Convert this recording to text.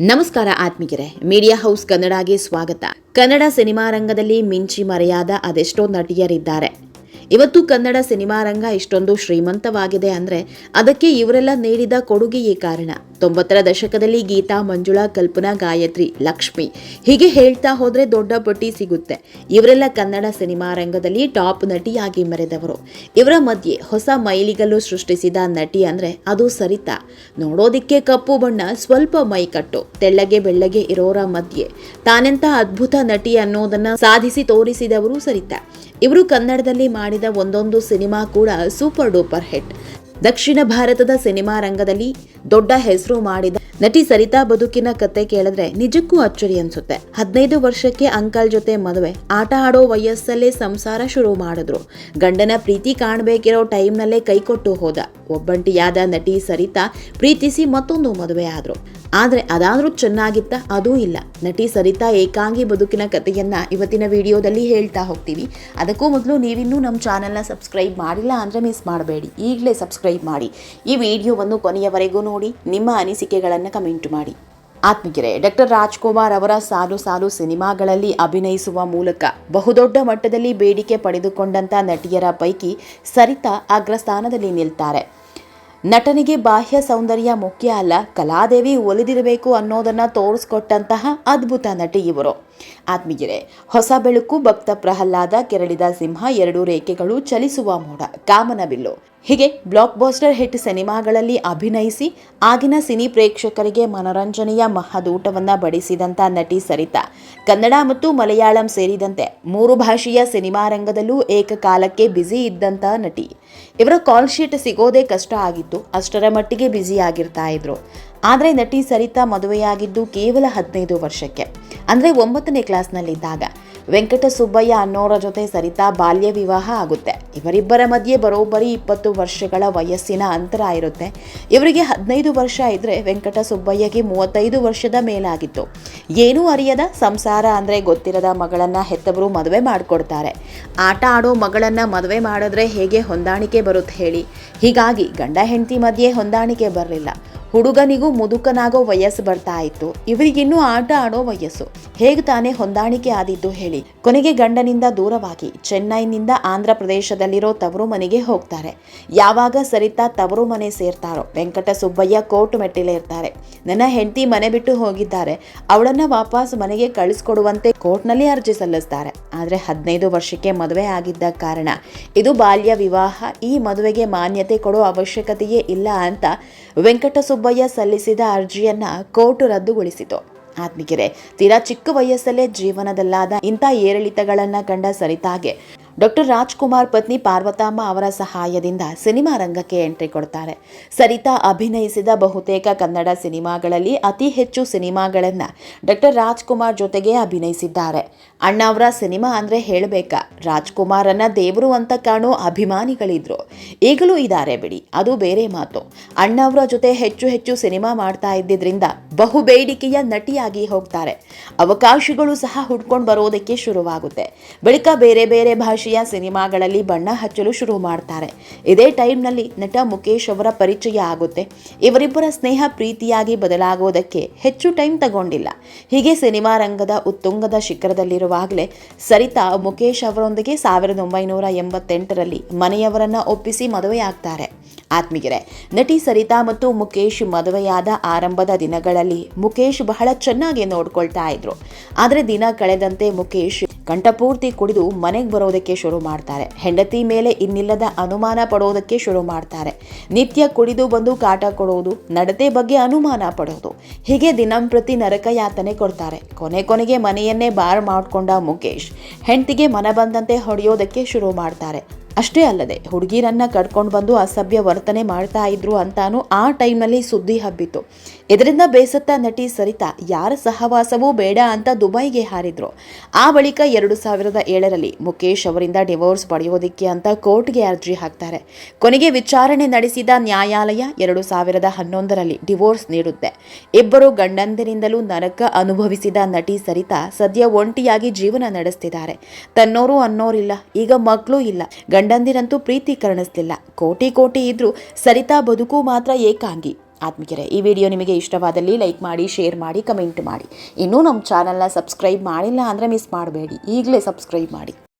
ನಮಸ್ಕಾರ ಆತ್ಮಿಕರೇ media house ಕನ್ನಡಗೆ ಸ್ವಾಗತ. Kannada cinema ರಂಗದಲ್ಲಿ ಮಿಂಚಿ ಮರೆಯಾದ ಅದೆಷ್ಟೋ ನಟಿಯರಿದ್ದಾರೆ. ಇವತ್ತು ಕನ್ನಡ ಸಿನಿಮಾ ರಂಗ ಇಷ್ಟೊಂದು ಶ್ರೀಮಂತವಾಗಿದೆ ಅಂದರೆ ಅದಕ್ಕೆ ಇವರೆಲ್ಲ ನೀಡಿದ ಕೊಡುಗೆಯೇ ಕಾರಣ. ತೊಂಬತ್ತರ ದಶಕದಲ್ಲಿ ಗೀತಾ, ಮಂಜುಳಾ, ಕಲ್ಪನಾ, ಗಾಯತ್ರಿ, ಲಕ್ಷ್ಮಿ ಹೀಗೆ ಹೇಳ್ತಾ ಹೋದ್ರೆ ದೊಡ್ಡ ಪಟ್ಟಿ ಸಿಗುತ್ತೆ. ಇವರೆಲ್ಲ ಕನ್ನಡ ಸಿನಿಮಾ ರಂಗದಲ್ಲಿ ಟಾಪ್ ನಟಿಯಾಗಿ ಮೆರೆದವರು. ಇವರ ಮಧ್ಯೆ ಹೊಸ ಮೈಲಿಗಲ್ಲು ಸೃಷ್ಟಿಸಿದ ನಟಿ ಅಂದ್ರೆ ಅದು ಸರಿತಾ. ನೋಡೋದಿಕ್ಕೆ ಕಪ್ಪು ಬಣ್ಣ, ಸ್ವಲ್ಪ ಮೈಕಟ್ಟು, ತೆಳ್ಳಗೆ ಬೆಳ್ಳಗೆ ಇರೋರ ಮಧ್ಯೆ ತಾನೆಂತ ಅದ್ಭುತ ನಟಿ ಅನ್ನೋದನ್ನ ಸಾಧಿಸಿ ತೋರಿಸಿದವರು ಸರಿತಾ. ಇವರು ಕನ್ನಡದಲ್ಲಿ ಮಾಡಿದ ಒಂದೊಂದು ಸಿನಿಮಾ ಕೂಡ ಸೂಪರ್ ಡೂಪರ್ ಹಿಟ್. ದಕ್ಷಿಣ ಭಾರತದ ಸಿನಿಮಾ ರಂಗದಲ್ಲಿ ದೊಡ್ಡ ಹೆಸರು ಮಾಡಿದ ನಟಿ ಸರಿತಾ ಬದುಕಿನ ಕತೆ ಕೇಳಿದ್ರೆ ನಿಜಕ್ಕೂ ಅಚ್ಚರಿ ಅನ್ಸುತ್ತೆ. ಹದಿನೈದು ವರ್ಷಕ್ಕೆ ಅಂಕಲ್ ಜೊತೆ ಮದುವೆ, ಆಟ ಆಡೋ ವಯಸ್ಸಲ್ಲೇ ಸಂಸಾರ ಶುರು ಮಾಡಿದ್ರು. ಗಂಡನ ಪ್ರೀತಿ ಕಾಣಬೇಕಿರೋ ಟೈಮ್ನಲ್ಲೇ ಕೈಕೊಟ್ಟು ಹೋದ. ಒಬ್ಬಂಟಿಯಾದ ನಟಿ ಸರಿತಾ ಪ್ರೀತಿಸಿ ಮತ್ತೊಂದು ಮದುವೆ ಆದ್ರು ಆದ್ರೆ ಅದಾದರೂ ಚೆನ್ನಾಗಿತ್ತ ಅದೂ ಇಲ್ಲ. ನಟಿ ಸರಿತಾ ಏಕಾಂಗಿ ಬದುಕಿನ ಕಥೆಯನ್ನು ಇವತ್ತಿನ ವಿಡಿಯೋದಲ್ಲಿ ಹೇಳ್ತಾ ಹೋಗ್ತೀವಿ. ಅದಕ್ಕೂ ಮೊದಲು ನೀವಿನ್ನೂ ನಮ್ಮ ಚಾನೆಲ್ನ ಸಬ್ಸ್ಕ್ರೈಬ್ ಮಾಡಿಲ್ಲ ಅಂದರೆ ಮಿಸ್ ಮಾಡಬೇಡಿ. ಈಗಲೇ ಸಬ್ಸ್ಕ್ರೈಬ್ ಮಾಡಿ. ಈ ವಿಡಿಯೋವನ್ನು ಕೊನೆಯವರೆಗೂ ನೋಡಿ, ನಿಮ್ಮ ಅನಿಸಿಕೆಗಳನ್ನು ಕಮೆಂಟ್ ಮಾಡಿ. ಆತ್ಮಗೆರೆ ಡಾಕ್ಟರ್ ರಾಜ್ಕುಮಾರ್ ಅವರ ಸಾಲು ಸಾಲು ಸಿನಿಮಾಗಳಲ್ಲಿ ಅಭಿನಯಿಸುವ ಮೂಲಕ ಬಹುದೊಡ್ಡ ಮಟ್ಟದಲ್ಲಿ ಬೇಡಿಕೆ ಪಡೆದುಕೊಂಡಂಥ ನಟಿಯರ ಪೈಕಿ ಸರಿತಾ ಅಗ್ರಸ್ಥಾನದಲ್ಲಿ ನಿಲ್ತಾರೆ. ನಟನಿಗೆ ಬಾಹ್ಯ ಸೌಂದರ್ಯ ಮುಖ್ಯ ಅಲ್ಲ ಕಲಾದೇವಿ ಒಲಿದಿರಬೇಕು ಅನ್ನೋದನ್ನ ತೋರಿಸ್ಕೊಟ್ಟಂತಹ ಅದ್ಭುತ ನಟಿ ಇವರು. ಆತ್ಮೀಯರೇ, ಹೊಸ ಬೆಳಕು ಭಕ್ತ ಪ್ರಹ್ಲಾದ ಕೆರಳಿದ ಸಿಂಹ ಎರಡು ರೇಖೆಗಳು ಚಲಿಸುವ ಮೋಡ ಕಾಮನಬಿಲ್ಲು ಹೀಗೆ ಬ್ಲಾಕ್ ಬಾಸ್ಟರ್ ಹಿಟ್ ಸಿನಿಮಾಗಳಲ್ಲಿ ಅಭಿನಯಿಸಿ, ಆಗಿನ ಸಿನಿ ಪ್ರೇಕ್ಷಕರಿಗೆ ಮನರಂಜನೆಯ ಮಹದೂಟವನ್ನ ಬಡಿಸಿದಂತ ನಟಿ ಸರಿತಾ, ಕನ್ನಡ ಮತ್ತು ಮಲಯಾಳಂ ಸೇರಿದಂತೆ ಮೂರು ಭಾಷೆಯ ಸಿನಿಮಾ ರಂಗದಲ್ಲೂ ಏಕಕಾಲಕ್ಕೆ ಬ್ಯುಸಿ ಇದ್ದಂತ ನಟಿ. ಇವರ ಕಾಲ್ ಶೀಟ್ ಸಿಗೋದೇ ಕಷ್ಟ ಆಗಿತ್ತು, ಅಷ್ಟರ ಮಟ್ಟಿಗೆ ಬ್ಯುಸಿ ಆಗಿರ್ತಾ ಇದ್ರು. ಆದರೆ ನಟಿ ಸರಿತಾ ಮದುವೆಯಾಗಿದ್ದು ಕೇವಲ ಹದಿನೈದು ವರ್ಷಕ್ಕೆ. ಅಂದರೆ ಒಂಬತ್ತನೇ ಕ್ಲಾಸ್ನಲ್ಲಿದ್ದಾಗ ವೆಂಕಟ ಸುಬ್ಬಯ್ಯ ಅನ್ನೋರ ಜೊತೆ ಸರಿತಾ ಬಾಲ್ಯ ವಿವಾಹ ಆಗುತ್ತೆ. ಇವರಿಬ್ಬರ ಮಧ್ಯೆ ಬರೋಬ್ಬರಿ ಇಪ್ಪತ್ತು ವರ್ಷಗಳ ವಯಸ್ಸಿನ ಅಂತರ ಇರುತ್ತೆ. ಇವರಿಗೆ ಹದಿನೈದು ವರ್ಷ ಇದ್ದರೆ ವೆಂಕಟ ಸುಬ್ಬಯ್ಯಗೆ ಮೂವತ್ತೈದು ವರ್ಷದ ಮೇಲಾಗಿತ್ತು. ಏನೂ ಅರಿಯದ ಸಂಸಾರ ಅಂದರೆ ಗೊತ್ತಿರದ ಮಗಳನ್ನ ಹೆತ್ತವರು ಮದುವೆ ಮಾಡಿಕೊಡ್ತಾರೆ. ಆಟ ಆಡೋ ಮಗಳನ್ನ ಮದುವೆ ಮಾಡಿದ್ರೆ ಹೇಗೆ ಹೊಂದಾಣಿಕೆ ಬರುತ್ತೆ ಹೇಳಿ. ಹೀಗಾಗಿ ಗಂಡ ಹೆಂಡತಿ ಮಧ್ಯೆ ಹೊಂದಾಣಿಕೆ ಬರಲಿಲ್ಲ. ಹುಡುಗನಿಗೂ ಮುದುಕನಾಗೋ ವಯಸ್ಸು ಬರ್ತಾ ಇತ್ತು. ಇವರಿಗಿನ್ನೂ ಆಟ ಆಡೋ ವಯಸ್ಸು. ಹೇಗೆ ತಾನೇ ಹೊಂದಾಣಿಕೆ ಆದಿದ್ದು ಹೇಳಿ. ಕೊನೆಗೆ ಗಂಡನಿಂದ ದೂರವಾಗಿ ಚೆನ್ನೈನಿಂದ ಆಂಧ್ರ ಪ್ರದೇಶದಲ್ಲಿರೋ ತವರು ಮನೆಗೆ ಹೋಗ್ತಾರೆ. ಯಾವಾಗ ಸರಿತಾ ತವರು ಮನೆ ಸೇರ್ತಾರೋ, ವೆಂಕಟ ಸುಬ್ಬಯ್ಯ ಕೋರ್ಟ್ ಮೆಟ್ಟಿಲೇ ಇರ್ತಾರೆ. ನನ್ನ ಹೆಂಡತಿ ಮನೆ ಬಿಟ್ಟು ಹೋಗಿದ್ದಾರೆ. ಅವಳನ್ನ ವಾಪಸ್ ಮನೆಗೆ ಕಳಿಸ್ಕೊಡುವಂತೆ ಕೋರ್ಟ್ನಲ್ಲಿ ಅರ್ಜಿ ಸಲ್ಲಿಸ್ತಾರೆ. ಆದರೆ ಹದಿನೈದು ವರ್ಷಕ್ಕೆ ಮದುವೆ ಆಗಿದ್ದ ಕಾರಣ ಇದು ಬಾಲ್ಯ ವಿವಾಹ, ಈ ಮದುವೆಗೆ ಮಾನ್ಯತೆ ಕೊಡೋ ಅವಶ್ಯಕತೆಯೇ ಇಲ್ಲ ಅಂತ ವೆಂಕಟ ಸುಬ್ಬಯ್ಯ ಸಲ್ಲಿಸಿದ ಅರ್ಜಿಯನ್ನು ಕೋರ್ಟ್ ರದ್ದುಗೊಳಿಸಿತು. ಆತ್ಮಿಕೆರೆ, ತೀರಾ ಚಿಕ್ಕ ವಯಸ್ಸಲ್ಲೇ ಜೀವನದಲ್ಲಾದ ಇಂಥ ಏರಿಳಿತಗಳನ್ನು ಕಂಡ ಸರಿತಾಗೆ ಡಾಕ್ಟರ್ ರಾಜ್ಕುಮಾರ್ ಪತ್ನಿ ಪಾರ್ವತಮ್ಮ ಅವರ ಸಹಾಯದಿಂದ ಸಿನಿಮಾ ರಂಗಕ್ಕೆ ಎಂಟ್ರಿ ಕೊಡ್ತಾರೆ. ಸರಿತಾ ಅಭಿನಯಿಸಿದ ಬಹುತೇಕ ಕನ್ನಡ ಸಿನಿಮಾಗಳಲ್ಲಿ ಅತಿ ಹೆಚ್ಚು ಸಿನಿಮಾಗಳನ್ನು ಡಾಕ್ಟರ್ ರಾಜ್ಕುಮಾರ್ ಜೊತೆಗೆ ಅಭಿನಯಿಸಿದ್ದಾರೆ. ಅಣ್ಣ ಅವರ ಸಿನಿಮಾ ಅಂದರೆ ಹೇಳಬೇಕಾ? ರಾಜ್ಕುಮಾರನ್ನ ದೇವರು ಅಂತ ಕಾಣೋ ಅಭಿಮಾನಿಗಳಿದ್ರು. ಈಗಲೂ ಇದ್ದಾರೆ ಬಿಡಿ, ಅದು ಬೇರೆ ಮಾತು. ಅಣ್ಣ ಅವರ ಜೊತೆ ಹೆಚ್ಚು ಹೆಚ್ಚು ಸಿನಿಮಾ ಮಾಡ್ತಾ ಇದ್ದಿದ್ರಿಂದ ಬಹು ಬೇಡಿಕೆಯ ನಟಿಯಾಗಿ ಹೋಗ್ತಾರೆ. ಅವಕಾಶಗಳು ಸಹ ಹುಡ್ಕೊಂಡು ಬರೋದಕ್ಕೆ ಶುರುವಾಗುತ್ತೆ. ಬಳಿಕ ಬೇರೆ ಬೇರೆ ಭಾಷೆಯ ಸಿನಿಮಾಗಳಲ್ಲಿ ಬಣ್ಣ ಹಚ್ಚಲು ಶುರು ಮಾಡ್ತಾರೆ. ಇದೇ ಟೈಮ್ನಲ್ಲಿ ನಟ ಮುಖೇಶ್ ಅವರ ಪರಿಚಯ ಆಗುತ್ತೆ. ಇವರಿಬ್ಬರ ಸ್ನೇಹ ಪ್ರೀತಿಯಾಗಿ ಬದಲಾಗೋದಕ್ಕೆ ಹೆಚ್ಚು ಟೈಮ್ ತಗೊಂಡಿಲ್ಲ. ಹೀಗೆ ಸಿನಿಮಾ ರಂಗದ ಉತ್ತುಂಗದ ಶಿಖರದಲ್ಲಿರುವಾಗಲೇ ಸರಿತಾ ಮುಖೇಶ್ ಅವರೊಂದಿಗೆ ಸಾವಿರದ ಒಂಬೈನೂರ ಎಂಬತ್ತೆಂಟರಲ್ಲಿ ಮನೆಯವರನ್ನ ಒಪ್ಪಿಸಿ ಮದುವೆಯಾಗ್ತಾರೆ. ಆತ್ಮೀಗೆರೆ ನಟಿ ಸರಿತಾ ಮತ್ತು ಮುಖೇಶ್ ಮದುವೆಯಾದ ಆರಂಭದ ದಿನಗಳಲ್ಲಿ ಮುಖೇಶ್ ಬಹಳ ಚೆನ್ನಾಗಿ ನೋಡ್ಕೊಳ್ತಾ ಇದ್ರು. ಆದರೆ ದಿನ ಕಳೆದಂತೆ ಮುಖೇಶ್ ಕಂಠಪೂರ್ತಿ ಕುಡಿದು ಮನೆಗೆ ಬರೋದಕ್ಕೆ ಶುರು ಮಾಡ್ತಾರೆ. ಹೆಂಡತಿ ಮೇಲೆ ಇನ್ನಿಲ್ಲದ ಅನುಮಾನ ಪಡೋದಕ್ಕೆ ಶುರು ಮಾಡ್ತಾರೆ. ನಿತ್ಯ ಕುಡಿದು ಬಂದು ಕಾಟ ಕೊಡೋದು, ನಡತೆ ಬಗ್ಗೆ ಅನುಮಾನ ಪಡೋದು. ಹೀಗೆ ದಿನಂಪ್ರತಿ ನರಕ ಯಾತನೆ ಕೊಡ್ತಾರೆ. ಕೊನೆ ಕೊನೆಗೆ ಮನೆಯನ್ನೇ ಬಾರ್ ಮಾಡಿಕೊಂಡ ಮುಖೇಶ್ ಹೆಂಡತಿಗೆ ಮನ ಬಂದಂತೆ ಹೊಡೆಯೋದಕ್ಕೆ ಶುರು ಮಾಡ್ತಾರೆ. ಅಷ್ಟೇ ಅಲ್ಲದೆ ಹುಡುಗಿರನ್ನ ಕರ್ಕೊಂಡು ಬಂದು ಅಸಭ್ಯ ವರ್ತನೆ ಮಾಡ್ತಾ ಇದ್ರು ಅಂತಾನು ಆ ಟೈಮ್ನಲ್ಲಿ ಸುದ್ದಿ ಹಬ್ಬಿತ್ತು. ಇದರಿಂದ ಬೇಸತ್ತ ನಟಿ ಸರಿತಾ, ಯಾರ ಸಹವಾಸವೂ ಬೇಡ ಅಂತ ದುಬೈಗೆ ಹಾರಿದ್ರು. ಆ ಬಳಿಕ ಎರಡು ಸಾವಿರದ ಏಳರಲ್ಲಿ ಮುಖೇಶ್ ಅವರಿಂದ ಡಿವೋರ್ಸ್ ಪಡೆಯೋದಿಕ್ಕೆ ಅಂತ ಕೋರ್ಟ್ಗೆ ಅರ್ಜಿ ಹಾಕ್ತಾರೆ. ಕೊನೆಗೆ ವಿಚಾರಣೆ ನಡೆಸಿದ ನ್ಯಾಯಾಲಯ ಎರಡು ಸಾವಿರದ ಹನ್ನೊಂದರಲ್ಲಿ ಡಿವೋರ್ಸ್ ನೀಡುತ್ತೆ. ಇಬ್ಬರು ಗಂಡಂದಿರಿಂದಲೂ ನರಕ ಅನುಭವಿಸಿದ ನಟಿ ಸರಿತಾ ಸದ್ಯ ಒಂಟಿಯಾಗಿ ಜೀವನ ನಡೆಸ್ತಿದ್ದಾರೆ. ತನ್ನೋರು ಅನ್ನೋರಿಲ್ಲ, ಈಗ ಮಕ್ಕಳು ಇಲ್ಲ. ಗಂಡಂದಿರಂತೂ ಪ್ರೀತಿ ಕರುಣಿಸ್ಲಿಲ್ಲ. ಕೋಟಿ ಕೋಟಿ ಇದ್ರೂ ಸರಿತಾ ಬದುಕು ಮಾತ್ರ ಏಕಾಂಗಿ. ಆತ್ಮಿಕರೇ ಈ ವಿಡಿಯೋ ನಿಮಗೆ ಇಷ್ಟವಾದಲ್ಲಿ ಲೈಕ್ ಮಾಡಿ, ಶೇರ್ ಮಾಡಿ, ಕಮೆಂಟ್ ಮಾಡಿ. ಇನ್ನೂ ನಮ್ಮ ಚಾನಲ್ನ ಸಬ್ಸ್ಕ್ರೈಬ್ ಮಾಡಿಲ್ಲ ಅಂದರೆ ಮಿಸ್ ಮಾಡಬೇಡಿ. ಈಗಲೇ ಸಬ್ಸ್ಕ್ರೈಬ್ ಮಾಡಿ.